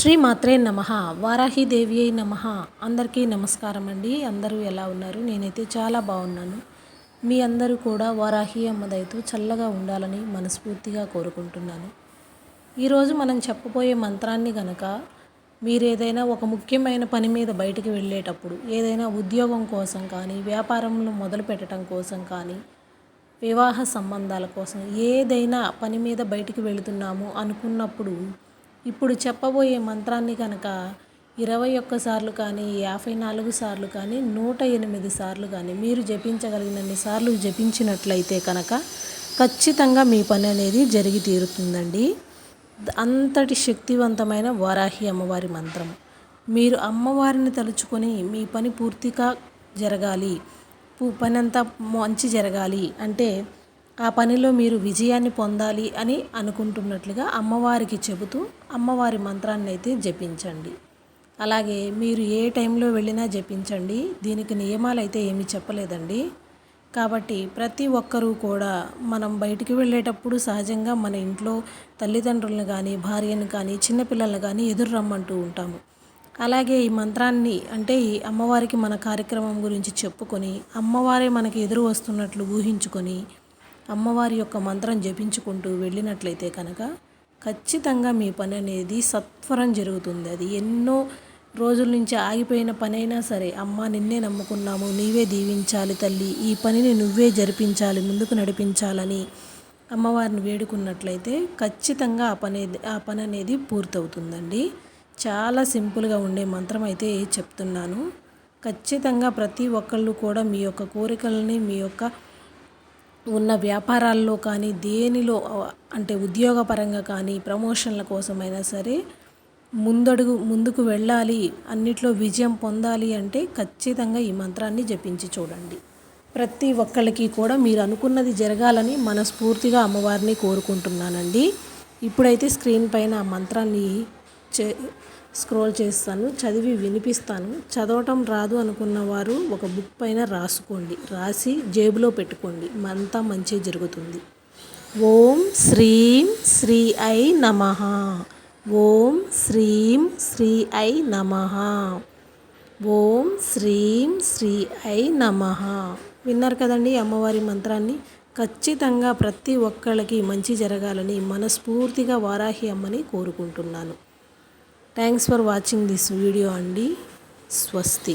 శ్రీ మాత్రే నమ. వారాహిదేవి అయి నమ. అందరికీ నమస్కారం అండి. అందరూ ఎలా ఉన్నారు? నేనైతే చాలా బాగున్నాను. మీ అందరూ కూడా వారాహి అమ్మదైతో చల్లగా ఉండాలని మనస్ఫూర్తిగా కోరుకుంటున్నాను. ఈరోజు మనం చెప్పబోయే మంత్రాన్ని గనక మీరు ఏదైనా ఒక ముఖ్యమైన పని మీద బయటికి వెళ్ళేటప్పుడు ఏదైనా ఉద్యోగం కోసం కానీ వ్యాపారంలో మొదలు పెట్టడం కోసం కానీ వివాహ సంబంధాల కోసం ఏదైనా పని మీద బయటికి వెళుతున్నాము అనుకున్నప్పుడు ఇప్పుడు చెప్పబోయే మంత్రాన్ని కనుక ఇరవై ఒక్కసార్లు కానీ యాభై నాలుగు సార్లు కానీ నూట ఎనిమిది సార్లు కానీ మీరు జపించగలిగినన్ని సార్లు జపించినట్లయితే కనుక ఖచ్చితంగా మీ పని అనేది జరిగి తీరుతుందండి. అంతటి శక్తివంతమైన వారాహి అమ్మవారి మంత్రం. మీరు అమ్మవారిని తలుచుకొని మీ పని పూర్తిగా జరగాలి పని అంతా మంచి జరగాలి అంటే ఆ పనిలో మీరు విజయాన్ని పొందాలి అని అనుకుంటున్నట్లుగా అమ్మవారికి చెబుతూ అమ్మవారి మంత్రాన్ని అయితే జపించండి. అలాగే మీరు ఏ టైంలో వెళ్ళినా జపించండి. దీనికి నియమాలు అయితే ఏమీ చెప్పలేదండి. కాబట్టి ప్రతి ఒక్కరూ కూడా మనం బయటికి వెళ్ళేటప్పుడు సహజంగా మన ఇంట్లో తల్లిదండ్రులను కానీ భార్యను కానీ చిన్నపిల్లలను కానీ ఎదురు రమ్మంటూ ఉంటాము. అలాగే ఈ మంత్రాన్ని అంటే ఈ అమ్మవారికి మన కార్యక్రమం గురించి చెప్పుకొని అమ్మవారే మనకి ఎదురు వస్తున్నట్లు ఊహించుకొని అమ్మవారి యొక్క మంత్రం జపించుకుంటూ వెళ్ళినట్లయితే కనుక ఖచ్చితంగా మీ పని అనేది సత్వరం జరుగుతుంది. అది ఎన్నో రోజుల నుంచి ఆగిపోయిన పనైనా సరే అమ్మ నిన్నే నమ్ముకున్నాము నీవే దీవించాలి తల్లి ఈ పనిని నువ్వే జరిపించాలి ముందుకు నడిపించాలని అమ్మవారిని వేడుకున్నట్లయితే ఖచ్చితంగా ఆ పని ఆ పని అనేది పూర్తవుతుందండి. చాలా సింపుల్గా ఉండే మంత్రం అయితే చెప్తున్నాను. ఖచ్చితంగా ప్రతి ఒక్కళ్ళు కూడా మీ యొక్క కోరికలని మీ యొక్క ఉన్న వ్యాపారాల్లో కానీ దేనిలో అంటే ఉద్యోగపరంగా కానీ ప్రమోషన్ల కోసమైనా సరే ముందడుగు ముందుకు వెళ్ళాలి అన్నిట్లో విజయం పొందాలి అంటే ఖచ్చితంగా ఈ మంత్రాన్ని జపించి చూడండి. ప్రతి ఒక్కళ్ళకి కూడా మీరు అనుకున్నది జరగాలని మనస్ఫూర్తిగా అమ్మవారిని కోరుకుంటున్నానండి. ఇప్పుడైతే స్క్రీన్ పైన ఆ మంత్రాన్ని చే స్క్రోల్ చేస్తాను చదివి వినిపిస్తాను. చదవటం రాదు అనుకున్న వారు ఒక బుక్ పైన రాసుకోండి. రాసి జేబులో పెట్టుకోండి. అంతా మంచి జరుగుతుంది. ఓం శ్రీం శ్రీ ఐ నమ. ఓం శ్రీం శ్రీ ఐ నమ. ఓం శ్రీం శ్రీ ఐ నమ. విన్నారు కదండి అమ్మవారి మంత్రాన్ని? ఖచ్చితంగా ప్రతి ఒక్కళ్ళకి మంచి జరగాలని మనస్ఫూర్తిగా వారాహి అమ్మని కోరుకుంటున్నాను. Thanks for watching this video అండి. స్వస్తి